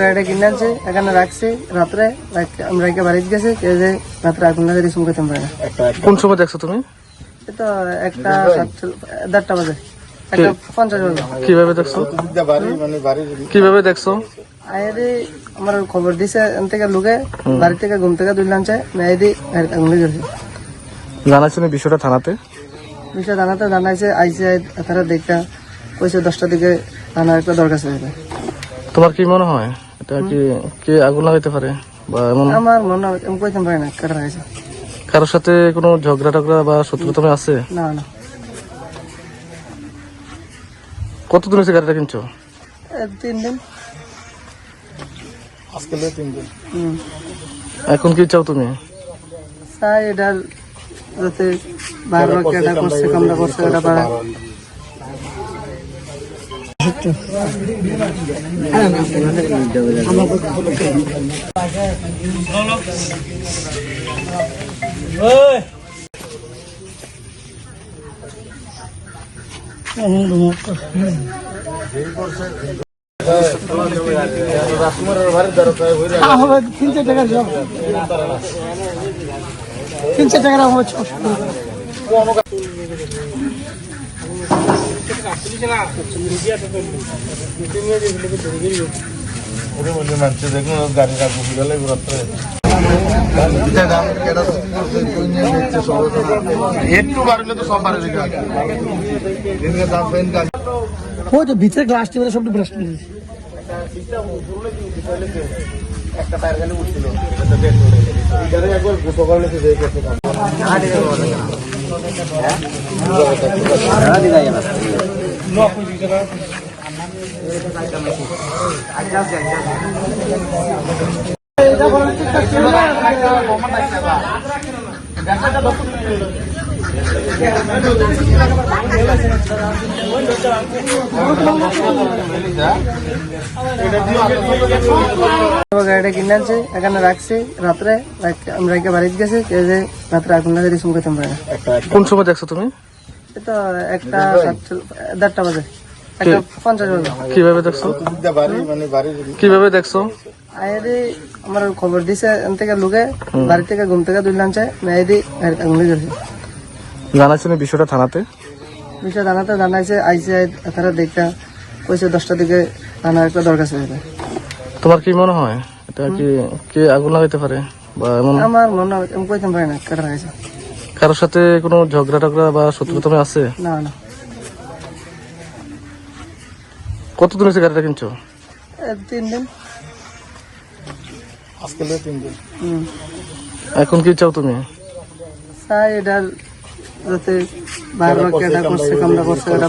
গাড়িটা কিনে আনছে এখানে রাখছে রাত্রে বাড়িতে গেছে যে রাত্রে আগুন লাগে রিসুম করতে পারে কোন সময় দেখছ তুমি? এটা একটা দেড়টা বাজে। কীভাবে দেখছ? কীভাবে দেখছ? আমার খবর দিছে এন থেকে লোকে বাড়ি থেকে ঘুম থেকে দুই লাঞ্চে মেয়েদি আগুন গেছে জানাইছো না বিষয়টা থানাতে? বিষয় জানাতে জানাইছে আইসে তারা দেখতে কইছে দশটার দিকে থানার একটা দরকার ছিল তোমার কি মনে হয়? এটা কি কে আগুন লাগাইতে পারে বা এমন? আমার মনে হয় আমি কইতে পারি না কেটে রাখছে কারোর সাথে কোনো ঝগড়া টগড়া বা শত্রুতা আছে? না না। কত দিন হয়েছে গাড়িটা কিনছো? তিন দিন। আজকে তিন দিন। হুম। এখন কি চাও তুমি? চাই এটার যাতে বারবার কেটা করছে কামড়া করছে এটা বাড়া হবে তিনশো টাকার জব। তিনশো টাকার আমার ছ মানুষ দেখুন গাড়ি রাখব গেলে রাত্রে একটু বাড়লে তো উঠছিল। বাড়ে ও তো ভিতরে গ্লাস টেবিলে সব ব্রাশ করে দিয়েছে গাড়িটা কিনে আনছে এখানে রাত্রে রাখ- আমি রাখে বাড়িতে যে রাত্রে কোন সময় দেখছ তুমি এটা একটা বাজে কীভাবে দেখছ মানে কীভাবে দেখছ আইদি আমার খবর দিছে এন থেকে লোকে বাড়ি থেকে ঘুম থেকে দুই লাঞ্চে মেয়েদি লেগে গেছে। জানাইছো না বিষয়টা থানাতে? বিষয় জানাতে জানাইছে আইসে তারা দেখতে কইছে দশটার দিকে থানার একটা দরকার ছিল তোমার কি মনে হয়? এটা কি কে আগুন লাগাইতে পারে বা এমন? আমার মনে হয় আমি কইতে পারি না কেটে রাখছে কারোর সাথে কোনো ঝগড়া টগড়া বা শত্রু শত্রুতা আছে? না না। কত দিন হয়েছে গাড়িটা কিনছো? তিন দিন। আজকে তিন দিন। এখন কি চাও তুমি? এটার যাতে বারবার কেটা করছে কামড়া করছে এটা